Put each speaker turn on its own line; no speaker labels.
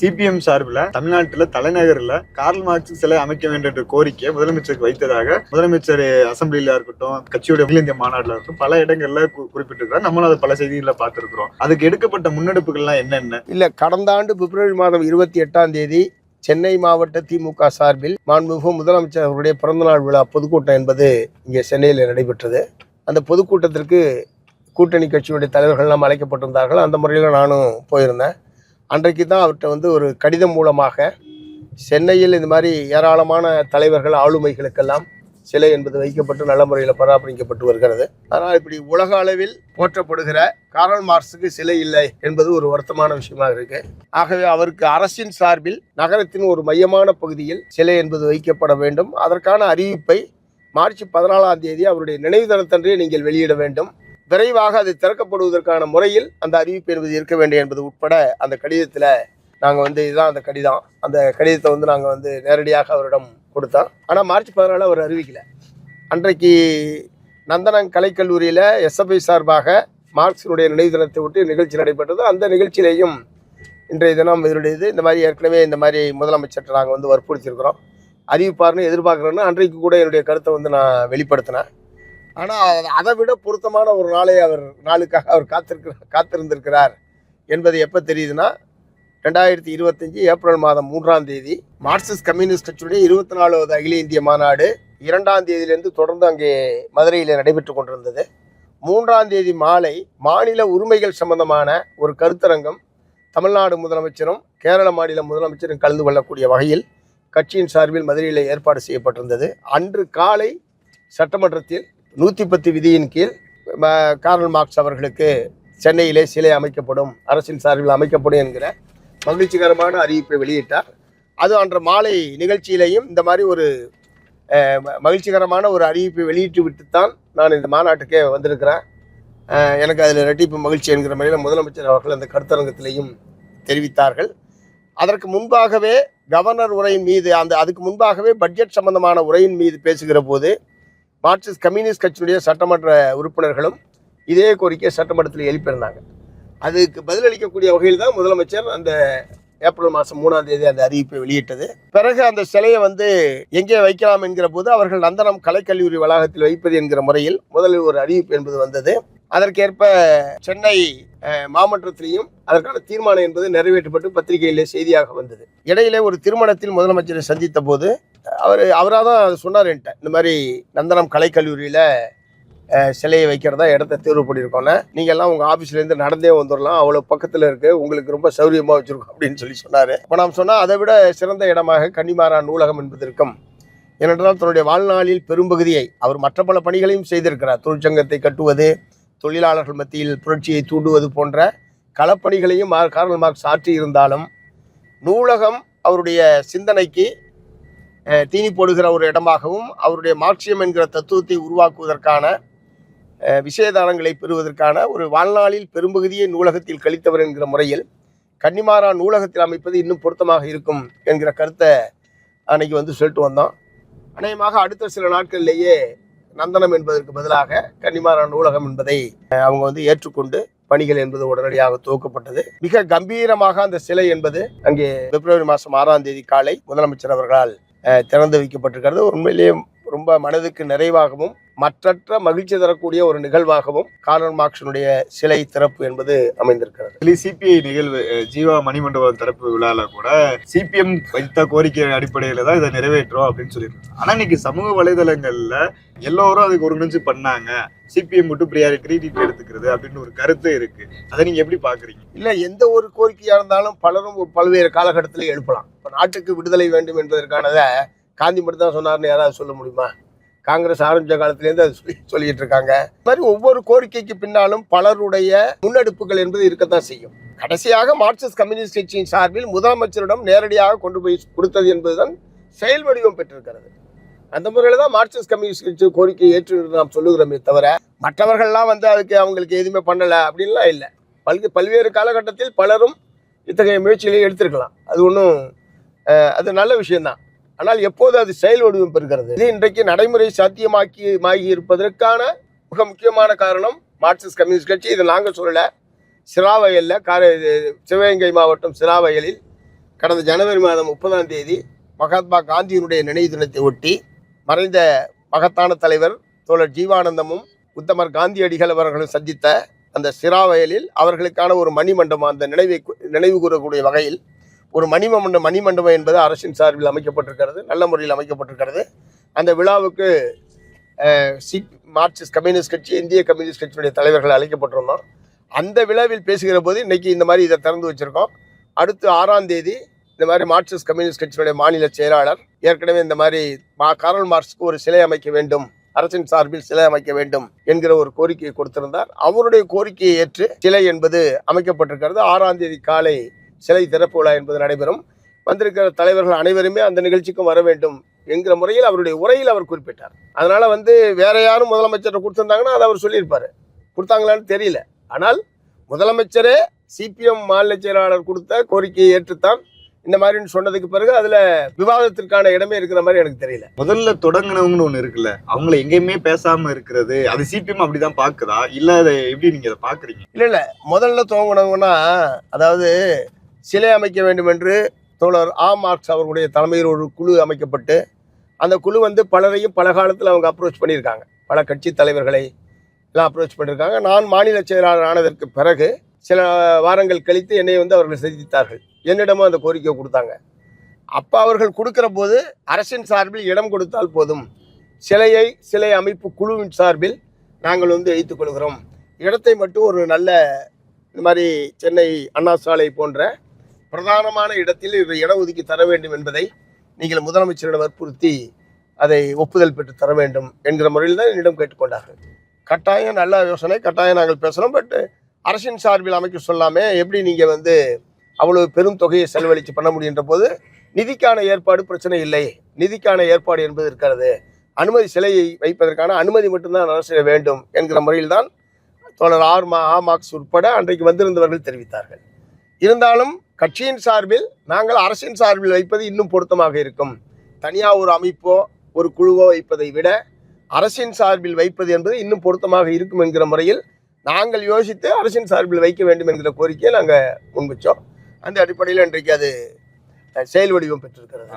CPM சார்பில் தமிழ்நாட்டில் தலைநகரில் கார்ல் மார்க்ஸ் சிலை அமைக்க வேண்டும் என்ற கோரிக்கையை முதலமைச்சருக்கு வைத்ததாக முதலமைச்சர் அசம்பிளியில இருக்கட்டும் கட்சியோட அகில இந்திய மாநாட்டில் இருக்கட்டும் பல இடங்கள்ல கு- நம்மளும் அதை பல செய்திகளில் பார்த்துருக்கிறோம். அதுக்கு எடுக்கப்பட்ட முன்னெடுப்புகள்லாம் என்னென்ன?
இல்லை கடந்த ஆண்டு பிப்ரவரி மாதம் இருபத்தி எட்டாம் தேதி சென்னை மாவட்ட திமுக சார்பில் மாண்புமிகு முதலமைச்சர் அவருடைய பிறந்தநாள் விழா பொதுக்கூட்டம் என்பது இங்கே சென்னையில் நடைபெற்றது. அந்த பொதுக்கூட்டத்திற்கு கூட்டணி கட்சியுடைய தலைவர்கள்லாம் அழைக்கப்பட்டிருந்தார்கள். அந்த முறையில் நானும் போயிருந்தேன். அன்றைக்கு தான் அவர்கிட்ட வந்து ஒரு கடிதம் மூலமாக சென்னையில் இந்த மாதிரி ஏராளமான தலைவர்கள் ஆளுமைகளுக்கெல்லாம் சிலை என்பது வைக்கப்பட்டு நல்ல முறையில் பராமரிக்கப்பட்டு வருகிறது. ஆனால் இப்படி உலக அளவில் போற்றப்படுகிற காரல் மார்க்ஸுக்கு சிலை இல்லை என்பது ஒரு வருத்தமான விஷயமாக இருக்கு. ஆகவே அவருக்கு அரசின் சார்பில் நகரத்தின் ஒரு மையமான பகுதியில் சிலை என்பது வைக்கப்பட வேண்டும். அதற்கான அறிவிப்பை மார்ச் பதினாலாம் தேதி அவருடைய நினைவு தினத்தன்றே நீங்கள் வெளியிட வேண்டும். விரைவாக அது திறக்கப்படுவதற்கான முறையில் அந்த அறிவிப்பு என்பது இருக்க வேண்டும் என்பது உட்பட அந்த கடிதத்தில் நாங்கள் வந்து இதுதான் அந்த கடிதம். அந்த கடிதத்தை வந்து நாங்கள் வந்து நேரடியாக அவரிடம் கொடுத்தோம். ஆனால் மார்ச் பதினாலு அவர் அறிவிக்கல. அன்றைக்கு நந்தனம் கலைக்கல்லூரியில் எஸ்எஃப்ஐ சார்பாக மார்க்சினுடைய நினைவு தினத்தை விட்டு நிகழ்ச்சி நடைபெற்றது. அந்த நிகழ்ச்சியிலையும் இன்றைய தினம் இதனுடையது. இந்த மாதிரி ஏற்கனவே இந்த மாதிரி முதலமைச்சர்கிட்ட நாங்கள் வந்து வற்புறுத்தியிருக்கிறோம். அறிவிப்பார்னு எதிர்பார்க்குறேன்னு அன்றைக்கு கூட என்னுடைய கருத்தை வந்து நான் வெளிப்படுத்தினேன். ஆனால் அதை விட பொருத்தமான ஒரு நாளை அவர் நாளுக்காக அவர் காத்திருக்கிறார் காத்திருந்திருக்கிறார் என்பது எப்போ தெரியுதுன்னா ரெண்டாயிரத்தி இருபத்தஞ்சி ஏப்ரல் மாதம் மூன்றாம் தேதி மார்க்சிஸ்ட் கம்யூனிஸ்ட் கட்சியுடைய இருபத்தி நாலாவது அகில இந்திய மாநாடு இரண்டாம் தேதியிலிருந்து தொடர்ந்து அங்கே மதுரையில் நடைபெற்று கொண்டிருந்தது. மூன்றாம் தேதி மாலை மாநில உரிமைகள் சம்பந்தமான ஒரு கருத்தரங்கம் தமிழ்நாடு முதலமைச்சரும் கேரள மாநில முதலமைச்சரும் கலந்து கொள்ளக்கூடிய வகையில் கட்சியின் சார்பில் மதுரையில் ஏற்பாடு செய்யப்பட்டிருந்தது. அன்று காலை சட்டமன்றத்தில் நூற்றி பத்து விதியின் கீழ் ம- கார்ல் மார்க்ஸ் அவர்களுக்கு சென்னையிலே சிலை அமைக்கப்படும் அரசின் சார்பில் அமைக்கப்படும் என்கிற மகிழ்ச்சிகரமான அறிவிப்பை வெளியிட்டார். அது அன்று மாலை நிகழ்ச்சியிலையும் இந்த மாதிரி ஒரு மகிழ்ச்சிகரமான ஒரு அறிவிப்பை வெளியிட்டு விட்டுத்தான் நான் இந்த மாநாட்டுக்கே வந்திருக்கிறேன். எனக்கு அதில் ரெட்டிப்பு மகிழ்ச்சி என்கிற முறையில் முதலமைச்சர் அவர்கள் அந்த கருத்தரங்கத்திலையும் தெரிவித்தார்கள். அதற்கு முன்பாகவே கவர்னர் உரையின் மீது அந்த அதுக்கு முன்பாகவே பட்ஜெட் சம்பந்தமான உரையின் மீது பேசுகிற போது மார்க்சிஸ்ட் கம்யூனிஸ்ட் கட்சியினுடைய சட்டமன்ற உறுப்பினர்களும் இதே கோரிக்கையை சட்டமன்றத்தில் எழுப்பியிருந்தாங்க. அதுக்கு பதிலளிக்கக்கூடிய வகையில் தான் முதலமைச்சர் அந்த ஏப்ரல் மாதம் மூணாம் தேதி அந்த அறிவிப்பை வெளியிட்டது. பிறகு அந்த சிலையை வந்து எங்கே வைக்கலாம் என்கிற போது அவர்கள் நந்தனம் கலைக்கல்லூரி வளாகத்தில் வைப்பது என்கிற முறையில் முதலில் ஒரு அறிவிப்பு என்பது வந்தது. அதற்கேற்ப சென்னை மாமன்றத்திலையும் அதற்கான தீர்மானம் என்பது நிறைவேற்றப்பட்டு பத்திரிகையிலே செய்தியாக வந்தது. இடையிலே ஒரு திருமணத்தில் முதலமைச்சரை சந்தித்த போது அவர் அவராக தான் சொன்னார் என்கிட்ட. இந்த மாதிரி நந்தனம் கலைக்கல்லூரியில் சிலையை வைக்கிறதா இடத்த தேர்வு பண்ணியிருக்கோன்னே நீங்கள் எல்லாம் உங்கள் ஆஃபீஸ்லேருந்து நடந்தே வந்துடலாம் அவ்வளோ பக்கத்தில் இருக்குது உங்களுக்கு ரொம்ப சௌரியமாக வச்சுருக்கோம் அப்படின்னு சொல்லி சொன்னார். இப்போ நாம் சொன்னால் அதை விட சிறந்த இடமாக கன்னிமாரா நூலகம் என்பது இருக்கும். ஏனென்றால் தன்னுடைய வாழ்நாளில் பெரும்பகுதியை அவர் மற்ற பல பணிகளையும் செய்திருக்கிறார். தொழிற்சங்கத்தை கட்டுவது தொழிலாளர்கள் மத்தியில் புரட்சியை தூண்டுவது போன்ற களப்பணிகளையும் மார்- கார்ல் மார்க்ஸ் ஆற்றி இருந்தாலும் நூலகம் அவருடைய சிந்தனைக்கு தீனி போடுகிற ஒரு இடமாகவும் அவருடைய மார்க்சியம் என்கிற தத்துவத்தை உருவாக்குவதற்கான விஷயதானங்களை பெறுவதற்கான ஒரு வாழ்நாளில் பெரும்பகுதியை நூலகத்தில் கழித்தவர் என்கிற முறையில் கன்னிமாரா நூலகத்தில் அமைப்பது இன்னும் பொருத்தமாக இருக்கும் என்கிற கருத்தை அன்னைக்கு வந்து சொல்லிட்டு வந்தோம். அநேகமாக அடுத்த சில நாட்களிலேயே நந்தனம் என்பதற்கு பதிலாக கன்னிமாரா நூலகம் என்பதை அவங்க வந்து ஏற்றுக்கொண்டு பணிகள் என்பது உடனடியாக துவக்கப்பட்டது. மிக கம்பீரமாக அந்த சிலை என்பது அங்கே பிப்ரவரி மாதம் ஆறாம் தேதி காலை முதலமைச்சர் அவர்களால் திறந்து வைக்கப்பட்டிருக்கிறது. உண்மையிலேயே ரொம்ப மனதுக்கு நிறைவாகவும் மற்றற்ற மகிழ்ச்சி தரக்கூடிய ஒரு நிகழ்வாகவும் கார்ல் மார்க்ஸினுடைய சிலை திறப்பு என்பது அமைந்திருக்கிறது.
சிபிஐ நிகழ்வு ஜீவா மணிமண்டபம் திறப்பு விழால கூட சிபிஎம் வைத்த கோரிக்கை அடிப்படையில தான் இதை நிறைவேற்றோம் அப்படின்னு சொல்லியிருக்காங்க ஆனா இன்னைக்கு சமூக வலைதளங்கள்ல எல்லோரும் அதுக்கு ஒருங்கிணைஞ்சு பண்ணாங்க. சிபிஎம் மட்டும் கிரெடிட் எடுத்துக்கிறது அப்படின்னு ஒரு கருத்து இருக்கு. அதை நீங்க எப்படி பாக்குறீங்க?
இல்லை எந்த ஒரு கோரிக்கையாக இருந்தாலும் பலரும் பல்வேறு காலகட்டத்தில் எழுப்பலாம். இப்போ நாட்டுக்கு விடுதலை வேண்டும் என்பதற்கானதை காந்தி மட்டும் தான் சொன்னார்னு யாராவது சொல்ல முடியுமா? காங்கிரஸ் ஆரம்பித்த காலத்திலேருந்து அது சொல்லி சொல்லிட்டு இருக்காங்க. இது மாதிரி ஒவ்வொரு கோரிக்கைக்கு பின்னாலும் பலருடைய முன்னெடுப்புகள் என்பது இருக்கத்தான் செய்யும். கடைசியாக மார்க்சிஸ்ட் கம்யூனிஸ்ட் கட்சியின் சார்பில் முதலமைச்சரிடம் நேரடியாக கொண்டு போய் கொடுத்தது என்பதுதான் செயல் வடிவம் பெற்றிருக்கிறது. அந்த முறையில் தான் மார்க்சிஸ்ட் கம்யூனிஸ்ட் கட்சி கோரிக்கையை ஏற்று நாம் சொல்லுகிறோமே தவிர மற்றவர்கள்லாம் வந்து அதுக்கு அவங்களுக்கு எதுவுமே பண்ணலை அப்படின்லாம் இல்லை. பல்கு பல்வேறு காலகட்டத்தில் பலரும் இத்தகைய முயற்சிகளை எடுத்திருக்கலாம். அது ஒன்றும் அது நல்ல விஷயம்தான். ஆனால் எப்போது அது செயல் வடிவம் பெறுகிறது? இது இன்றைக்கு நடைமுறை சாத்தியமாக்கி ஆகி இருப்பதற்கான மிக முக்கியமான காரணம் மார்க்சிஸ்ட் கம்யூனிஸ்ட் கட்சி. இதை நாங்கள் சொல்லலை. சிலாவயலில் கார சிவகங்கை மாவட்டம் சிலாவயலில் கடந்த ஜனவரி மாதம் முப்பதாம் தேதி மகாத்மா காந்தியினுடைய நினைவு தினத்தை ஒட்டி மறைந்த மகத்தான தலைவர் தோழர் ஜீவானந்தமும் உத்தமர் காந்தியடிகள் அவர்களும் சந்தித்த அந்த சிராவயலில் அவர்களுக்கான ஒரு மணிமண்டபம் அந்த நினைவை நினைவு கூறக்கூடிய வகையில் ஒரு மணிமண்டபம் மணிமண்டபம் என்பது அரசின் சார்பில் அமைக்கப்பட்டிருக்கிறது நல்ல முறையில் அமைக்கப்பட்டிருக்கிறது. அந்த விழாவுக்கு சி மார்க்சிஸ்ட் கம்யூனிஸ்ட் கட்சி இந்திய கம்யூனிஸ்ட் கட்சியினுடைய தலைவர்கள் அழைக்கப்பட்டிருந்தோம். அந்த விழாவில் பேசுகிற போது இன்றைக்கி இந்த மாதிரி இதை திறந்து வச்சிருக்கோம். அடுத்து ஆறாம் தேதி இந்த மாதிரி மார்க்சிஸ்ட் கம்யூனிஸ்ட் கட்சியினுடைய மாநில செயலாளர் ஏற்கனவே இந்த மாதிரி மா காரல் மார்க்ஸ்க்கு ஒரு சிலை அமைக்க வேண்டும் அரசின் சார்பில் சிலை அமைக்க வேண்டும் என்கிற ஒரு கோரிக்கையை கொடுத்திருந்தார். அவருடைய கோரிக்கையை ஏற்று சிலை என்பது அமைக்கப்பட்டிருக்கிறது. ஆறாம் தேதி காலை சிலை திறப்பு விழா என்பது நடைபெறும். வந்திருக்கிற தலைவர்கள் அனைவருமே அந்த நிகழ்ச்சிக்கும் வர வேண்டும் என்கிற முறையில் அவருடைய உரையில் அவர் குறிப்பிட்டார். அதனால வந்து வேற யாரும் முதலமைச்சர் கொடுத்திருந்தாங்கன்னா அதை அவர் சொல்லியிருப்பாரு. கொடுத்தாங்களான்னு தெரியல. ஆனால் முதலமைச்சரே சிபிஎம் மாநில செயலாளர் கொடுத்த கோரிக்கையை ஏற்றுத்தான் இந்த மாதிரின்னு சொன்னதுக்கு பிறகு அதுல விவாதத்திற்கான இடமே இருக்கிற மாதிரி எனக்கு தெரியல.
முதல்ல தொடங்கினவங்கன்னு ஒண்ணு இருக்குல்ல அவங்கள எங்கேயுமே பேசாம இருக்கிறது அது சிபிஎம் அப்படிதான் பாக்குதா? இல்ல அதை எப்படி நீங்க அதை பாக்குறீங்க?
இல்ல இல்ல. முதல்ல துவங்கினவங்கன்னா அதாவது சிலை அமைக்க வேண்டும் என்று தோழர் ஆ. மார்க்ஸ் அவர்களுடைய தலைமையில் ஒரு குழு அமைக்கப்பட்டு அந்த குழு வந்து பலரையும் பல காலத்தில் அவங்க அப்ரோச் பண்ணியிருக்காங்க. பல கட்சி தலைவர்களை எல்லாம் அப்ரோச் பண்ணியிருக்காங்க. நான் மாநில செயலாளர் ஆனதற்கு பிறகு சில வாரங்கள் கழித்து என்னை வந்து அவர்கள் சந்தித்தார்கள். என்னிடமும் அந்த கோரிக்கை கொடுத்தாங்க. அப்போ அவர்கள் கொடுக்குற போது அரசின் சார்பில் இடம் கொடுத்தால் போதும். சிலையை சிலை அமைப்பு குழுவின் சார்பில் நாங்கள் வந்து வைத்துக் கொள்கிறோம். இடத்தை மட்டும் ஒரு நல்ல இந்த மாதிரி சென்னை அண்ணா சாலை போன்ற பிரதானமான இடத்தில் இவர் இடம் ஒதுக்கி தர வேண்டும் என்பதை நீங்கள் முதலமைச்சரிடம் வற்புறுத்தி அதை ஒப்புதல் பெற்று தர வேண்டும் என்கிற முறையில் தான் என்னிடம் கேட்டுக்கொண்டார்கள். கட்டாயம் நல்ல யோசனை கட்டாயம் நாங்கள் பேசுகிறோம் பட் அரசின் சார்பில் அமைக்க சொல்லாமே எப்படி நீங்கள் வந்து அவ்வளவு பெரும் தொகையை செலவழித்து பண்ண முடியுன்ற போது நிதிக்கான ஏற்பாடு பிரச்சனை இல்லை. நிதிக்கான ஏற்பாடு என்பது இருக்கிறது. அனுமதி சிலையை வைப்பதற்கான அனுமதி மட்டும்தான் அரசு வேண்டும் என்கிற முறையில் தான் தோழர் ஆர் மா ஆ மார்க்ஸ் உட்பட அன்றைக்கு வந்திருந்தவர்கள் தெரிவித்தார்கள். இருந்தாலும் கட்சியின் சார்பில் நாங்கள் அரசின் சார்பில் வைப்பது இன்னும் பொருத்தமாக இருக்கும். தனியாக ஒரு அமைப்போ ஒரு குழுவோ வைப்பதை விட அரசின் சார்பில் வைப்பது என்பது இன்னும் பொருத்தமாக இருக்கும் என்கிற முறையில் நாங்கள் யோசித்து அரசின் சார்பில் வைக்க வேண்டும் என்கிற கோரிக்கையை நாங்கள் முன்வச்சோம். அந்த அடிப்படையில் இன்றைக்கு அது செயல் வடிவம் பெற்றிருக்கிறது.